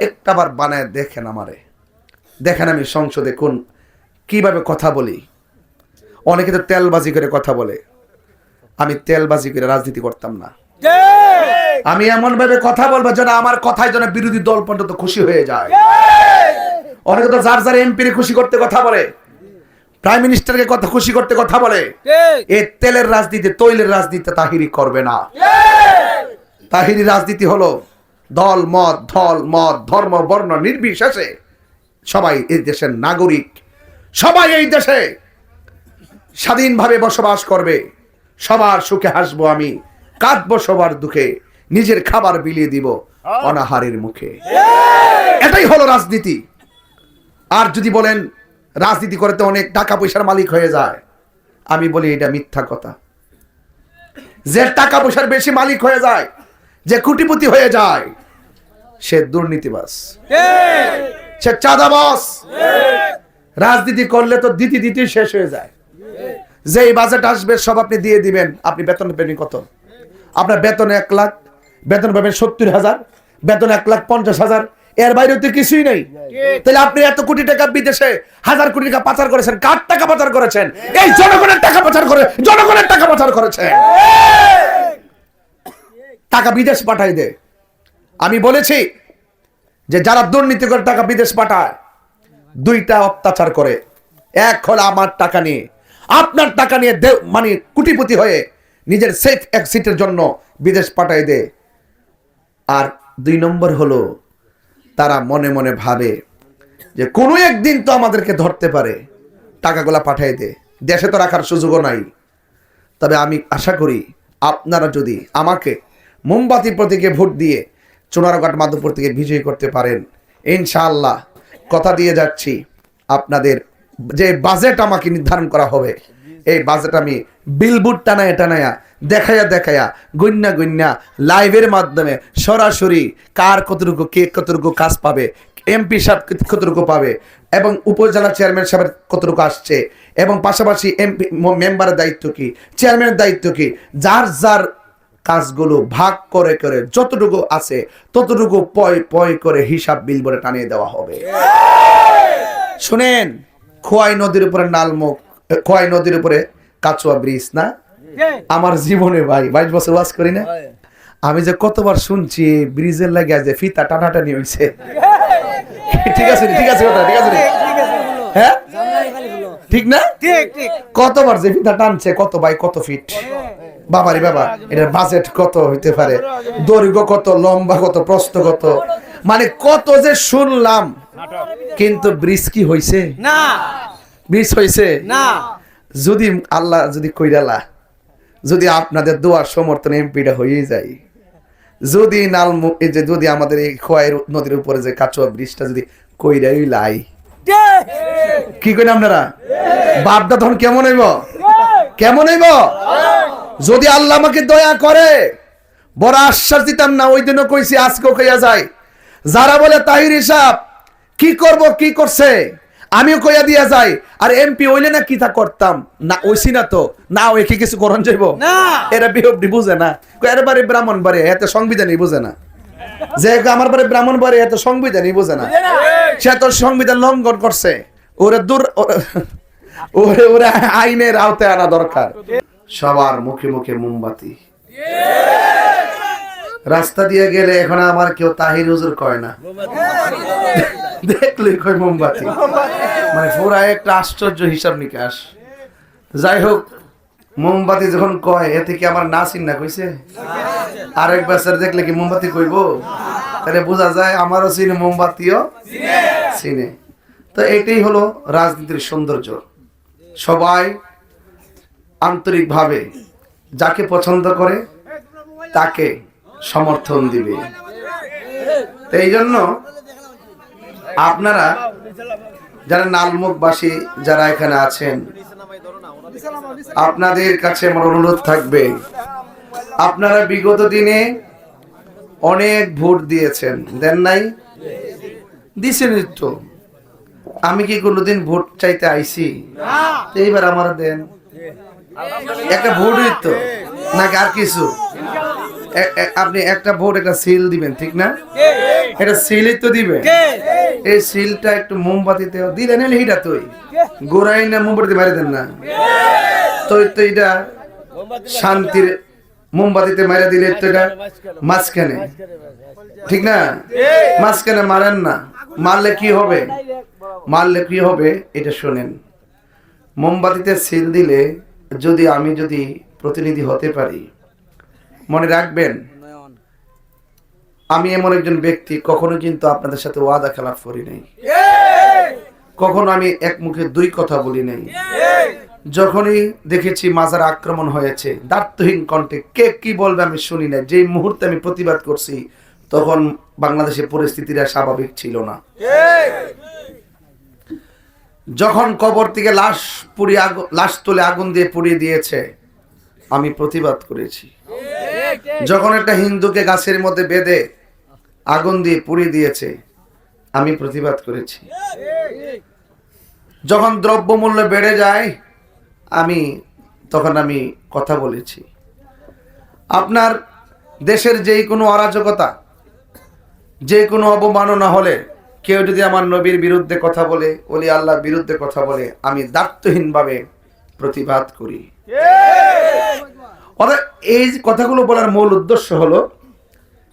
একটাবার বানায় দেখেন আমারে। দেখেন আমি সংসদে কোন, কীভাবে কথা বলি। অনেকে তো তেলবাজি করে কথা বলে। আমি তেলবাজি করে রাজনীতি করতাম না। আমি এমন ভাবে কথা বলব যেন আমার কথায় যেন বিরোধী দল পর্যন্ত খুশি হয়ে যায়। অনেকে তো যার যার এমপি খুশি করতে কথা বলে। প্রাইম মিনিস্টারকে কথা খুশি করতে কথা বলে। এ তেলের রাজনীতি, তৈলের রাজনীতি তাহিরি করবে না। তাহিরি রাজনীতি হলো দল, মত, ধল, মত, ধর্ম, বর্ণ, নির্বিশেষে সবাই এই দেশের নাগরিক। সবাই এই দেশে স্বাধীনভাবে বসবাস করবে। সবার সুখে হাসবো আমি, কাঁদবো সবার দুঃখে, নিজের খাবার বিলিয়ে দিব অনাহারের মুখে। এটাই হলো রাজনীতি। আর যদি বলেন, রাজনীতি করতে অনেক টাকা পয়সার মালিক হয়ে যায়, আমি বলি এটা মিথ্যা কথা। যে টাকা পয়সার বেশি মালিক হয়ে যায়, যে কুটিপতি হয়ে যায় সে দুর্নীতিবাস সে চাঁদাবাস রাজনীতি করলে তো দিতে দিতে শেষ হয়ে যায়। যে এই বাজেট আসবে সব আপনি দিয়ে দিবেন। আপনি বেতন পেবেন কত? আপনার বেতন এক লাখ বেতন পাবেন সত্তর হাজার বেতন এক লাখ পঞ্চাশ হাজার। এর বাইরে তো কিছুই নেই। তাহলে আপনি এত কোটি টাকা বিদেশে হাজার কোটি টাকা পাচার করেছেন কার টাকা পাচার করেছেন? এই জনগণের টাকা পাচার করে জনগণের টাকা পাচার করেছেন। টাকা বিদেশ পাঠাই দে। আমি বলেছি যে যারা দুর্নীতি করে টাকা বিদেশ পাঠায়, দুইটা অত্যাচার করে। এক হলো আমার টাকা নিয়ে। আপনার টাকা নিয়ে দে- মানে কুটিপতি হয়ে নিজের সেফ এক্সিটের জন্য বিদেশ পাঠাই দে। আর দুই নম্বর হলো, তারা মনে মনে ভাবে যে কোনো একদিন তো আমাদেরকে ধরতে পারে, টাকাগুলা পাঠাই দে। দেশে তো রাখার সুযোগও নাই। তবে আমি আশা করি আপনারা যদি আমাকে মোমবাতি প্রতীকে ভোট দিয়ে চুনারঘাট মাধবপুর থেকে বিজয়ী করতে পারেন। ইনশাআল্লাহ। কথা দিয়ে যাচ্ছি আপনাদের। যে বাজেট আমাকে নির্ধারণ করা হবে, এই বাজেট আমি বিলবুট টানায় টানায়া, দেখায়া দেখায়া গুন্না গুন্না লাইভের মাধ্যমে সরাসরি কার কতটুকু, কে কতটুকু কাজ পাবে এমপি সাহেব কতটুকু পাবে এবং উপজেলা চেয়ারম্যান সাহেবের কতটুকু আসছে এবং পাশাপাশি এমপি মেম্বারের দায়িত্ব কি চেয়ারম্যানের দায়িত্ব কি, যার যার কাজগুলো ভাগ করে করে যতটুকু আছে ততটুকু পয় পয় করে হিসাব বিল বলে টানিয়ে দেওয়া হবে। শুনেন খোয়াই নদীর উপরে নালমুখ খোয়াই নদীর উপরে কাচুয়া ব্রিজ না? আমার জীবনে ভাই বাইশ বছর ওয়াজ করি না? আমি যে কতবার শুনছি ব্রিজের লাগে যে ফিতা টানাটানি হয়েছে ঠিক আছে ঠিক আছে কথা ঠিক আছে হ্যাঁ? ঠিক না? কতবার যে ফিতা টানছে কত বাই কত ফিট? বাবারি বাবা এটার বাজেট কত হইতে পারে? দৈর্ঘ্য কত লম্বা কত প্রস্ত কত? মানে কত যে শুনলাম কিন্তু ব্রিজ কি হইছে? না। ব্রিজ হইছে? না। যদি আল্লাহ যদি কইরালা যদি আপনাদের দোয়ার সমর্থন এমপিটা হয়ে যায় যদি নাল এই যে যদি আমাদের এই খোয়াই নদীর উপরে যে কাচুয়া ব্রিজটা যদি কইরাই লাই। কি? কইন আপনারা? বাপটা তখন কেমন হইব? কেমন হইব? যদি আল্লাহ আমাকে দয়া করে বড় আশ্বাস দিতাম না ওই দিনও কইছি আজকেও কইয়া যায় যারা বলে তাহির হিসাব কি করব কি করছে আমিও কইয়া দিয়া যাই। আর এমপি হইলে না কি তা করতাম? না ওইছি না তো। না ওই কি কিছু করন যাইব। না। এরা বিহবডি বুঝে না। এর বাড়ি ব্রাহ্মণ বাড়ি এত সংবিধানই বুঝে না। যে আমার বাড়ি ব্রাহ্মণ বাড়ি এত সংবিধানই বুঝে না। সে তো সংবিধান লঙ্ঘন করছে। ওরে দূর ওরে- ওরে ওরে আইনের আওতায় আনা দরকার। সবার মুখে মুখে মোমবাতি। রাস্তা দিয়ে গেলে এখন আমার কেউ তাহির হুজুর কয় না। দেখলে কয় মোমবাতি। মানে পুরা একটা আশ্চর্য হিসাব নিকাশ। যাই হোক, মোমবাতি যখন কয়, এতে কি আমার না চিন্না কইছে? আরেক বছর দেখলে কি মোমবাতি কইব? তাহলে বোঝা যায় আমারও চিনে মোমবাতিও চিনে। তো এটাই হলো রাজনীতির সৌন্দর্য। সবাই আন্তরিকভাবে যাকে পছন্দ করে, তাকে সমর্থন দিবে। এই জন্য আপনারা যারা নালমুখবাসী যারা এখানে আছেন, আপনাদের কাছে আমার অনুরোধ থাকবে, আপনারা বিগত দিনে অনেক ভোট দিয়েছেন। দেন নাই? দিছেন তো আমি কি কোনোদিন ভোট চাইতে আইছি এইবার আমার দেন। একটা ভোট তো নাকি আর কিছু? আপনি একটা ভোট একটা সিল দিবেন ঠিক না? এটা সিলই তো দিবে। এই সিলটা একটু মোমবাতিতে দিলে দিলেন এইটা তুই? গোড়াই না মোমবাতি মারি দেন না। তো তো এটা শান্তির মোমবাতিতে মারা দিলে তো এটা মাঝখানে। ঠিক না? মাঝখানে মারেন না। মারলে কি হবে? মারলে কি হবে? এটা শোনেন। মোমবাতিতে সিল দিলে যদি আমি যদি প্রতিনিধি হতে পারি, মনে রাখবেন, আমি এমন একজন ব্যক্তি কখনো কিন্তু আপনাদের সাথে ওয়াদা খেলাফ করি নাই। কখনো আমি এক মুখে দুই কথা বলি নাই। যখনই দেখেছি মাজার আক্রমণ হয়েছে, দার্থহীন কণ্ঠে কে কি বলবে আমি শুনি না যেই মুহূর্তে আমি প্রতিবাদ করছি, তখন বাংলাদেশের পরিস্থিতিটা স্বাভাবিক ছিল না। যখন কবর থেকে লাশ আগুন লাশ তুলে আগুন দিয়ে পুড়িয়ে দিয়েছে, আমি প্রতিবাদ করেছি। যখন একটা হিন্দুকে গাছের মধ্যে বেঁধে আগুন দিয়ে পুড়িয়ে দিয়েছে, আমি প্রতিবাদ করেছি। যখন দ্রব্যমূল্য বেড়ে যায়, আমি, তখন আমি কথা বলেছি। আপনার দেশের যেই কোনো অরাজকতা যে কোনো অবমাননা হলে কেউ যদি আমার নবীর বিরুদ্ধে কথা বলে, ওলি আল্লাহর বিরুদ্ধে কথা বলে, আমি দায়িত্বহীনভাবে প্রতিবাদ করি। অর্থাৎ এই কথাগুলো বলার মূল উদ্দেশ্য হলো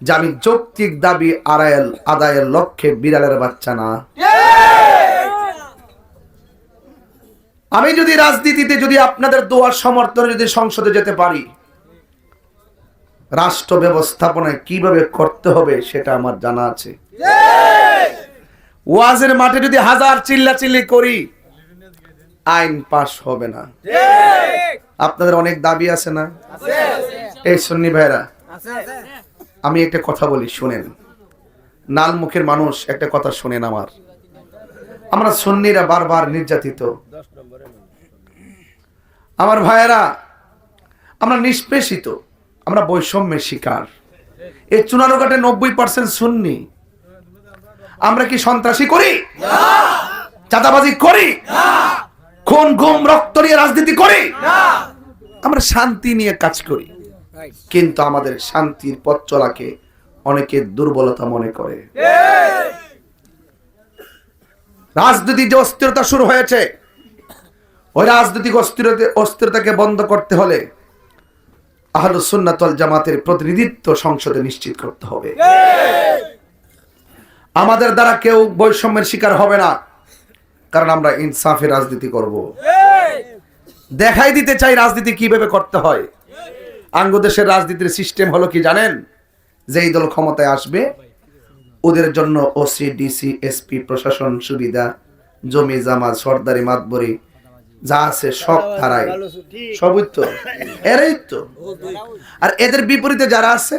যে আমি যৌক্তিক দাবি আড়ায়েল আদায়ের লক্ষ্যে বিড়ালের বাচ্চা না। আমি যদি রাজনীতিতে যদি আপনাদের দোয়ার সমর্থনে যদি সংসদে যেতে পারি রাষ্ট্র ব্যবস্থাপনায় কীভাবে করতে হবে সেটা আমার জানা আছে। ওয়াজের মাঠে যদি হাজার চিল্লাচিল্লি করি, আইন পাশ হবে না। আপনাদের অনেক দাবি আছে না? এই সন্নি ভাইরা, আমি একটা কথা বলি, শুনেন। নাল মুখের মানুষ একটা কথা শুনেন আমার। আমরা সন্নিরা বারবার নির্যাতিত। আমার ভাইয়েরা, আমরা নিষ্পেষিত। আমরা বৈষম্যের শিকার। এই চুনারুঘাটে নব্বই পার্সেন্ট সুন্নি। আমরা কি সন্ত্রাসী করি? চাঁদাবাজি করি? খুন ঘুম রক্ত নিয়ে রাজনীতি করি? আমরা শান্তি নিয়ে কাজ করি। কিন্তু আমাদের শান্তির পথ চলাকে অনেকে দুর্বলতা মনে করে। রাজনীতি যে অস্থিরতা শুরু হয়েছে ওই রাজনৈতিক অস্থিরতা অস্থিরতাকে বন্ধ করতে হলে আহলুস সুন্নাতল জামাতের প্রতিনিধিত্ব সংসদে নিশ্চিত করতে হবে। আমাদের দ্বারা কেউ বৈষম্যের শিকার হবে না, কারণ আমরা ইনসাফে রাজনীতি করব। দেখাই দিতে চাই রাজনীতি কীভাবে করতে হয়। আঙ্গদেশের রাজনীতির সিস্টেম হলো কি জানেন? যে এই দল ক্ষমতায় আসবে, ওদের জন্য ওসি ডিসি এসপি প্রশাসন সুবিধা, জমি জামা সর্দারি, মাতবরি যা আছে সব তারাই। সবই তো এরাই তো আর এদের বিপরীতে যারা আছে,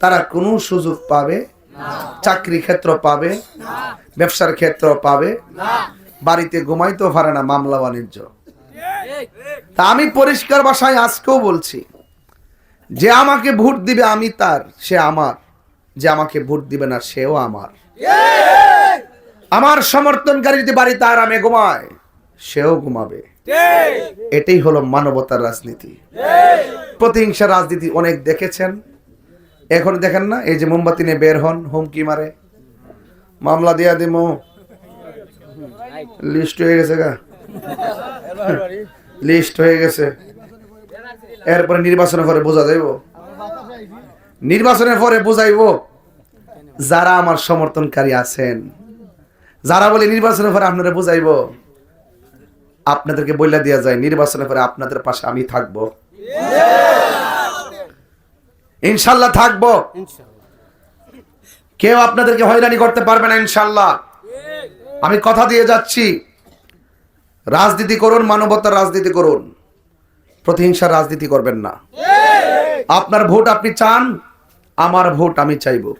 তারা কোনো সুযোগ পাবে চাকরি ক্ষেত্র পাবে, ব্যবসার ক্ষেত্র পাবে, বাড়িতে ঘুমাইতেও পারে না মামলা বাণিজ্য। তা আমি পরিষ্কার ভাষায় আজকেও বলছি, যে আমাকে ভোট দিবে আমি তার, সে আমার। যে আমাকে ভোট দিবে না, সেও আমার। আমার সমর্থনকারী যদি বাড়িতে আরামে ঘুমায় সেও ঘুমাবে। এটাই হলো মানবতার রাজনীতি। প্রতিহিংসা রাজনীতি অনেক দেখেছেন। এখন দেখেন না, এই যে মোমবাতি নিয়ে বের হন, হুমকি মারে। মামলা দিয়া দিমো। লিস্ট হয়ে গেছে গা। লিস্ট হয়ে গেছে। এরপরে নির্বাচনের পরে বোঝা যাইব। নির্বাচনের পরে বোঝাইব যারা আমার সমর্থনকারী আছেন। যারা বলে নির্বাচনের পরে আপনারা বুঝাইব। আপনাদেরকে বইলা দেওয়া যায় নির্বাচনের পরে আপনাদের পাশে আমি থাকব। ইনশাল্লাহ থাকব। কেউ আপনাদেরকে হয়রানি করতে পারবে না, ইনশাল্লাহ। আমি কথা দিয়ে যাচ্ছি। রাজনীতি করুন, মানবতার রাজনীতি করুন। প্রতিহিংসার রাজনীতি করবেন না। আপনার ভোট আপনি চান, আমার ভোট আমি চাইব।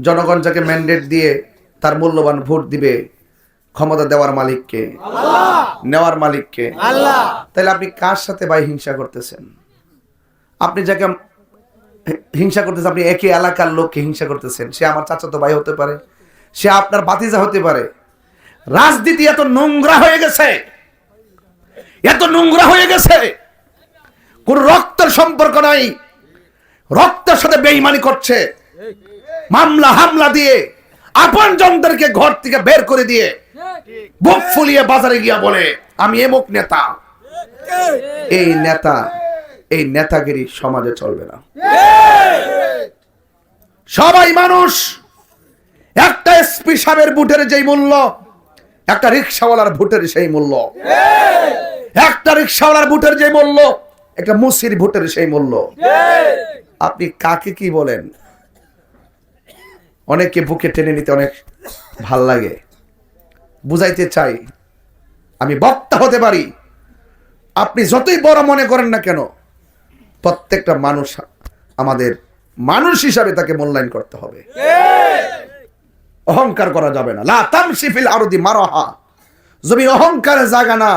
জনগণ যাকে ম্যান্ডেট দিয়ে তার মূল্যবান ভোট দিবে ক্ষমতা দেওয়ার মালিককে নেওয়ার মালিককে। তাহলে আপনি কার সাথে ভাই হিংসা করতেছেন? আপনি যাকে হিংসা করতেছেন আপনি একই এলাকার লোককে হিংসা করতেছেন। সে আমার চাচাতো ভাই হতে পারে সে আপনার বাতিজা হতে পারে। রাজনীতি এত নোংরা হয়ে গেছে এত নোংরা হয়ে গেছে কোন রক্তের সম্পর্ক নাই রক্তের সাথে বেইমানি করছে মামলা হামলা দিয়ে আপন জনদেরকে ঘর থেকে বের করে দিয়ে বুক ফুলিয়ে বাজারে গিয়া বলে, আমি এমক নেতা। এই নেতা, এই নেতাগিরি সমাজে চলবে না। সবাই মানুষ, একটা এসপি সাহেবের বুটের যেই মূল্য, একটা রিক্সাওয়ালার ভোটের সেই মূল্য। একটা রিক্সাওয়ালার ভোটের যে মূল্য, একটা মুসির ভোটের সেই মূল্য। আপনি কাকে কি বলেন? অনেকে বুকে টেনে নিতে অনেক ভালো লাগে। বুঝাইতে চাই আমি বক্তা হতে পারি। আপনি যতই বড় মনে করেন না কেন প্রত্যেকটা মানুষ আমাদের মানুষ হিসাবে তাকে মূল্যায়ন করতে হবে। অহংকার করা যাবে না। লা তামসিফিল আরদি মারাহা। জমি অহংকারে জাগা না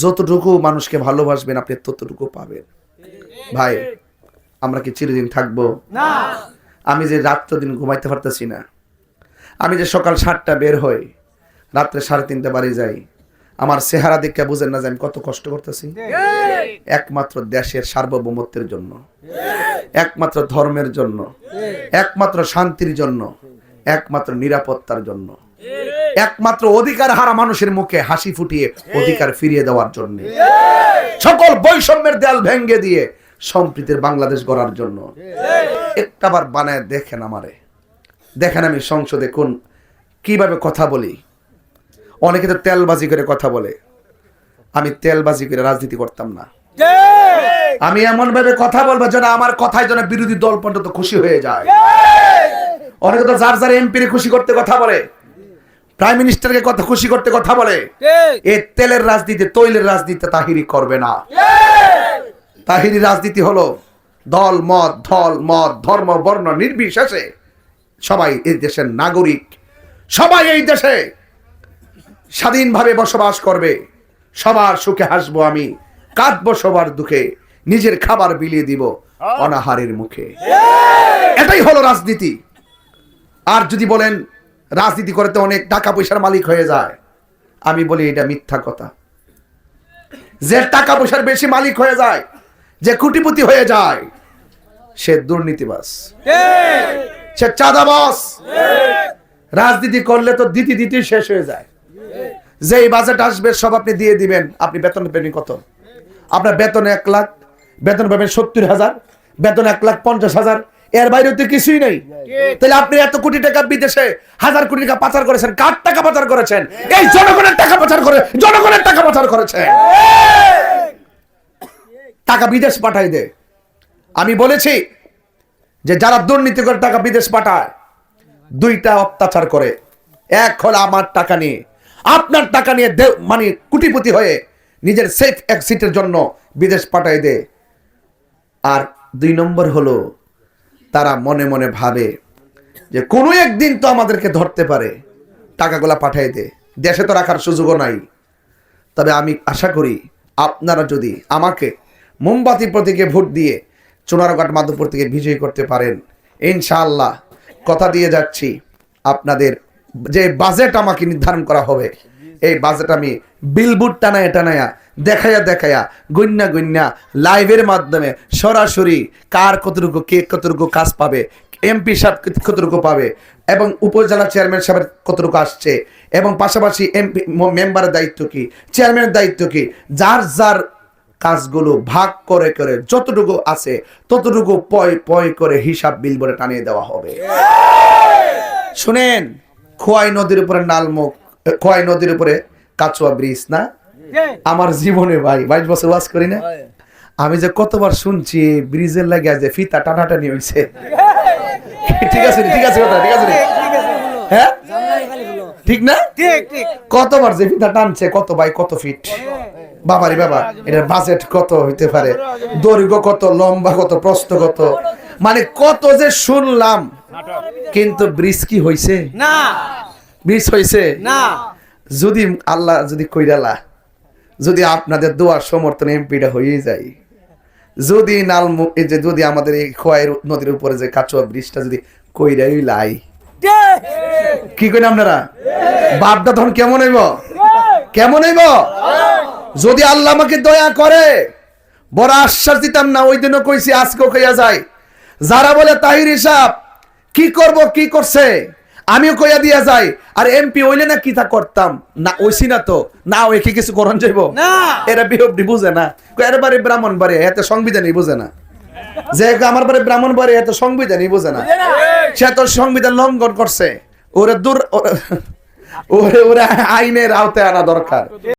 যতটুকু মানুষকে ভালোবাসবেন আপনি ততটুকু পাবেন। ভাই আমরা কি চিরদিন থাকব? আমি যে রাত্র দিন ঘুমাইতে পারতেছি না আমি যে সকাল সাতটা বের হই রাত্রে সাড়ে তিনটা বাড়ি যাই। আমার চেহারা দেখে বুঝেন না যে আমি কত কষ্ট করতেছি। একমাত্র দেশের সার্বভৌমত্বের জন্য। একমাত্র ধর্মের জন্য। একমাত্র শান্তির জন্য। একমাত্র নিরাপত্তার জন্য। একমাত্র অধিকার হারা মানুষের মুখে হাসি ফুটিয়ে অধিকার ফিরিয়ে দেওয়ার জন্য। সকল বৈষম্যের দেয়াল ভেঙ্গে দিয়ে সম্প্রীতির বাংলাদেশ গড়ার জন্য। একটাবার বানায় দেখেন আমারে। দেখেন আমি সংসদে কোন কীভাবে কথা বলি। অনেকে তো তেলবাজি করে কথা বলে। আমি তেলবাজি করে রাজনীতি করতাম না। আমি এমন ভাবে কথা বলব যেন আমার কথায় যেন বিরোধী দল পর্যন্ত খুশি হয়ে যায়। অনেকে তো যার যার এমপি খুশি করতে কথা বলে প্রাইম মিনিস্টারকে কথা খুশি করতে কথা বলে এই তেলের রাজনীতি তৈলের রাজনীতি তাহিরি করবে না। তাহিরি রাজনীতি হলো দল মত ধল মত ধর্ম বর্ণ নির্বিশেষে সবাই এই দেশের নাগরিক। সবাই এই দেশে স্বাধীনভাবে বসবাস করবে। সবার সুখে হাসবো আমি। কাঁদবো সবার দুঃখে। নিজের খাবার বিলিয়ে দিব অনাহারের মুখে। এটাই হলো রাজনীতি। আর যদি বলেন রাজনীতি করতে অনেক টাকা পয়সার মালিক হয়ে যায়। আমি বলি এটা মিথ্যা কথা। যে টাকা পয়সার বেশি মালিক হয়ে যায় যে কুটিপতি হয়ে যায় সে দুর্নীতিবাস সে চাঁদাবাস রাজনীতি করলে তো দিতে দিতে শেষ হয়ে যায়। যেই বাজেট আসবে, সব আপনি দিয়ে দিবেন। আপনি বেতন পেবেন কত? আপনার বেতন এক লাখ, বেতন পাবেন সত্তর হাজার, বেতন এক লাখ পঞ্চাশ হাজার। এর বাইরে তো কিছুই নেই। তাহলে আপনি এত কোটি টাকা বিদেশে হাজার কোটি টাকা পাচার করেছেন, কার টাকা পাচার করেছেন? এই জনগণের টাকা পাচার করে, জনগণের টাকা পাচার করেছেন। টাকা বিদেশ পাঠাই দে। আমি বলেছি যে যারা দুর্নীতি করে টাকা বিদেশ পাঠায়, দুইটা অত্যাচার করে। এক হলো আমার টাকা নিয়ে আপনার টাকা নিয়ে দে- মানে কুটিপতি হয়ে নিজের সেফ এক্সিটের জন্য বিদেশ পাঠাই দে। আর দুই নম্বর হলো, তারা মনে মনে ভাবে যে কোনো একদিন তো আমাদেরকে ধরতে পারে, টাকাগুলা পাঠাই দে। দেশে তো রাখার সুযোগও নাই। তবে আমি আশা করি আপনারা যদি আমাকে মোমবাতি প্রতীকে ভোট দিয়ে চুনারঘাট মাধবপুর থেকে বিজয়ী করতে পারেন, ইনশাআল্লাহ। কথা দিয়ে যাচ্ছি আপনাদের যে বাজেট আমাকে নির্ধারণ করা হবে। এই বাজেট আমি বিলবুট টানায় টানায়া দেখায়া দেখায়া গুন্না গুন্না লাইভের মাধ্যমে সরাসরি কার কতটুকু কে কতটুকু কাজ পাবে এমপি সাহেব কতটুকু পাবে এবং উপজেলা চেয়ারম্যান সাহেবের কতটুকু আসছে এবং পাশাপাশি এমপি মেম্বারের দায়িত্ব কি চেয়ারম্যানের দায়িত্ব কি যার যার কাজগুলো ভাগ করে করে যতটুকু আছে ততটুকু পয় পয় করে হিসাব বিল বলে টানিয়ে দেওয়া হবে। শুনেন খোয়াই নদীর উপরে নালমুখ খোয়াই নদীর উপরে কাচুয়া ব্রিজ না? আমার জীবনে ভাই বাইশ বছর ওয়াজ করি না। আমি যে কতবার শুনছি ব্রিজের লাগে যে ফিতা টানাটানি হয়েছে ঠিক আছে ঠিক আছে কথা ঠিক আছে হ্যাঁ? ঠিক না? কতবার যে ফিতা টানছে কত ভাই কত ফিট? বাবারি বাবা এটার বাজেট কত হইতে পারে? দৈর্ঘ্য কত লম্বা কত প্রস্থ কত? মানে কত যে শুনলাম। কিন্তু ব্রিজ কি হইছে? না। ব্রিজ হইছে? না। যদি আল্লাহ যদি কইরালা যদি আপনাদের দোয়ার সমর্থন এমপিটা হয়ে যায় যদি নাল যে যদি আমাদের এই খোয়াইয়ের নদীর উপরে যে কাচুয়া ব্রিজটা যদি কইরাই লাই। কি? কইন আপনারা? বাপটা তখন কেমন হইব? কেমন হইব? যদি আল্লাহ আমাকে দয়া করে বড় আশ্বাস দিতাম না ওই দিনও কইছি আজকেও কইয়া যায়। যারা বলে তাহির হিসাব কি করব কি করছে? আমিও কইয়া দিয়া যাই। আর এমপি হইলে না কি তা করতাম? না ওইছি না তো। না ওই কি কিছু করন যাইব। না। এরা বিহবডি বুঝে না। কই এর বাড়ি ব্রাহ্মণ বাড়ি এত সংবিধানই বুঝে না। যে আমার বাড়ি ব্রাহ্মণ বাড়ি এত সংবিধানই বুঝে না। সে তো সংবিধান লঙ্ঘন করছে। ওরে দূর ওরে ওরে আইনের আওতায় আনা দরকার।